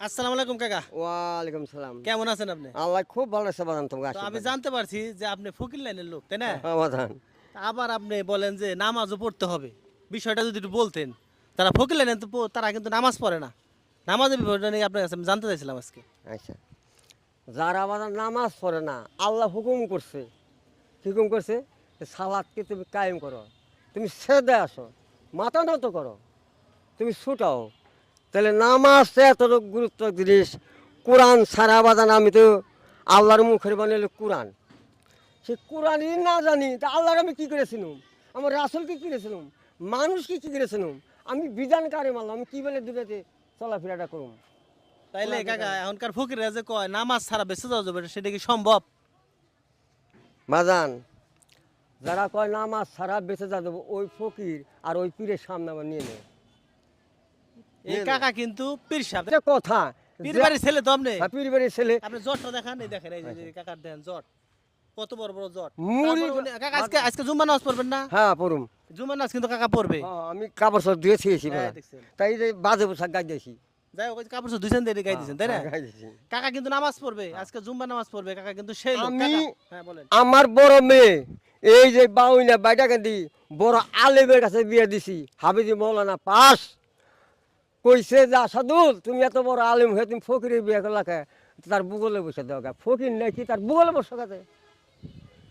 আসসালামু আলাইকুম কাকা। ওয়ালাইকুম সালাম। কেমন আছেন আপনি? আল্লাহ খুব ভালো আছে বাদান তোমাকে তো আমি জানতে পারছি যে আপনি ফকির লাইনের লোক তাই না? বাদান আবার আপনি বলেন যে নামাজও পড়তে হবে। বিষয়টা যদি একটু বলতেন তারা ফকির লাইনে তো তারা কিন্তু নামাজ পড়ে না। নামাজের বিষয়টা নিয়ে আপনার কাছে আমি জানতে চাইছিলাম আজকে। আচ্ছা। যারা বাদান নামাজ পড়ে না আল্লাহ হুকুম করছে। হুকুম করছে? সালাদকে তুমি কায়েম করো। তুমি সেদে আসো। মাথা নত করো। তুমি ছুটাও তাহলে নামাজ এত গুরুত্ব জিনিস। কোরআন সারা বাজান আমি তো আল্লাহর মুখের বানাইলে কোরআন। সে কোরআনই না জানি তা আল্লাহর আমি কী করেছিলাম? আমার রাসুলকে কী করেছিলাম? মানুষকে কী করেছিলাম? আমি বিধান কারে মারলাম আমি কী বলে দুটাতে চলাফেরাটা করুম? তাইলে কাকা এখনকার ফকিররা যে কয় নামাজ ছাড়া বেঁচে যাওয়া যাবে সেটা কি সম্ভব? বাজান যারা কয় নামাজ ছাড়া বেঁচে যাওয়া দেবো ওই ফকির আর ওই পীরের সামনে আমার নিয়ে নেয় এই কাকা কিন্তু পীর সাহেব। কথা। পীর বাড়ির ছেলে তো আপনি? হ্যাঁ, পীর বাড়ির ছেলে। আপনি জটটা দেখান এই দেখেন এই যে- কাকার দেন জট কত বড় বড় জট মুড়ি কাকা আজকে আজকে জুম্মা নামাজ পড়বেন না? হ্যাঁ পড়ুম। জুম্মা নামাজ কিন্তু কাকা পড়বে। হ্যাঁ, আমি কাপড় সব দিয়ে ছিয়েছি তাই যে বাজে পোশাক গাই দিয়েছি যাই হোক কাপড় দিয়ে গাই দিয়েছেন তাই না? হ্যাঁ। কাকা কিন্তু নামাজ পড়বে আজকে জুম্মা নামাজ পড়বে কাকা কিন্তু সেই আমি- আমার বড় মেয়ে এই যে বাউইনা বাইটা কান্দি বড় আলেমের কাছে বিয়ে দিছি হাবিজি মৌলানা পাস। কইছে যে আসাদুল তুমি এত বড় আলেম হয়ে তুমি ফকিরের বিয়ে করলা কে? তার বুগলে বসে দাও কে? ফকির নাকি তার বুগলে বসে গেছে।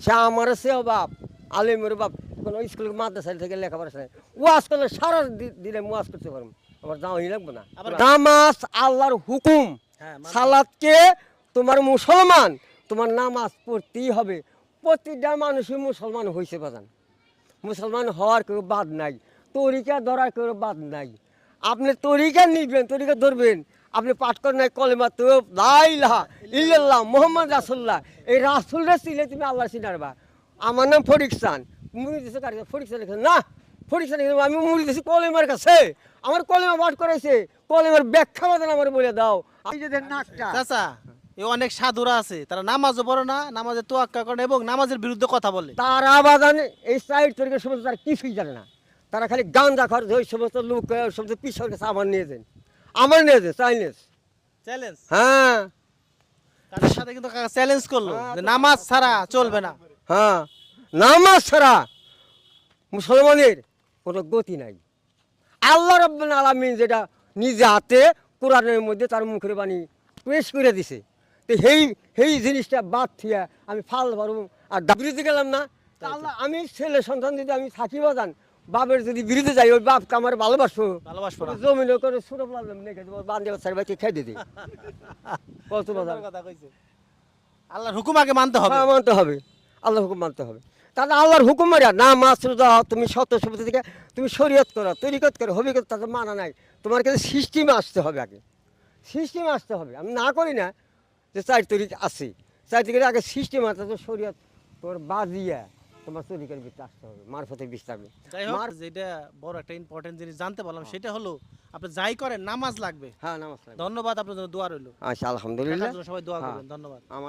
সে আমার সেও বাপ আলেমের বাপ কোনো স্কুল মাদ্রাসা থেকে লেখাপড়া আছে ওয়াজ করলে সারা দিনে ওয়াজ করতে পারব। আমার যাওয়াই লাগবে না। নামাজ আল্লাহর হুকুম। হ্যাঁ সালাদকে তোমার মুসলমান তোমার নামাজ পড়তেই হবে। প্রতিটা মানুষই মুসলমান হয়েছে বাজান। মুসলমান হওয়ার কেউ বাদ নাই। তরিকা ধরার কেউ বাদ নাই। আপনি তরিকা নিবেন তরিকা ধরবেন। আপনি পাঠ করেন নাই কলেমা তো লাইলাহা ইল্লাল্লাহ মোহাম্মদ রাসুল্লাহ এই রাসুলরা চিলে তুমি আল্লাহ চিনারবা। আমার নাম ফরিক চান মুড়ি দিছে কার ফরিক চান না ফরিক চান আমি মুড়ি দিছি কলেমার কাছে। আমার কলেমা পাঠ করাইছে। কলেমার ব্যাখ্যা বাদান আমার বলে দাও। এই যে নাকটা। চাচা অনেক সাধুরা আছে। তারা নামাজও পড়ে না নামাজের তোয়াক্কা করে এবং নামাজের বিরুদ্ধে কথা বলে। তারা বাগানে এই সাইড তরিকের সমস্ত তারা কিছুই জানে না। তারা খালি গান্দা খরচ ওই সমস্ত লোক সমস্ত পিছর কাছে আমার নিয়ে দেন আমার নিয়ে দেন চাইনিজ চ্যালেঞ্জ হ্যাঁ। কাকার সাথে কিন্তু চ্যালেঞ্জ করল যে নামাজ ছাড়া চলবে না। হ্যাঁ নামাজ ছাড়া মুসলমানের কোনো গতি নাই। আল্লাহ রব্বান আলামিন যেটা নিজে হাতে কোরআনের মধ্যে তার মুখের বাণী পেশ করে দিছে। তো সেই সেই জিনিসটা বাদ থিয়া আমি ফাল পারব আর বিরুদ্ধে গেলাম না। আল্লাহ আমি ছেলে সন্তান যদি আমি থাকি বাজান বাপের যদি বিরুদ্ধে যাই ওই বাপকে আমার ভালোবাসবো না। জমিন করে ছোট প্রবলেম নেই বান্ধে বাচ্চার ভাইকে খেয়ে দিতে কত কথা কইছে। আল্লাহর হুকুম আগে মানতে হবে। হ্যাঁ মানতে হবে। আল্লাহ হুকুম মানতে হবে। তাহলে আল্লাহর হুকুম মারিয়া না মাছ রোজা তুমি সত্য সভ্যতা থেকে তুমি শরীয়ত করো তরিকত করো হবিকত তাতে মানা নাই। তোমার কাছে সিস্টেমে আসতে হবে আগে। সিস্টেমে আসতে হবে। আমি না করি না যে চার তরিক আছে। চার তরিকের আগে সিস্টেম আছে তো শরীয়ত তোমার বাজিয়া। তোমার তরিকার ভিতরে আসতে হবে মারফতের বিস্তারে যাই হোক যেটা বড় একটা ইম্পর্টেন্ট জিনিস জানতে পারলাম সেটা হলো আপনি যাই করেন নামাজ লাগবে। হ্যাঁ নামাজ লাগবে। ধন্যবাদ আপনার জন্য দোয়া রইল। আচ্ছা আলহামদুলিল্লাহ। সবাই দোয়া হ্যাঁ। করবেন ধন্যবাদ। আমার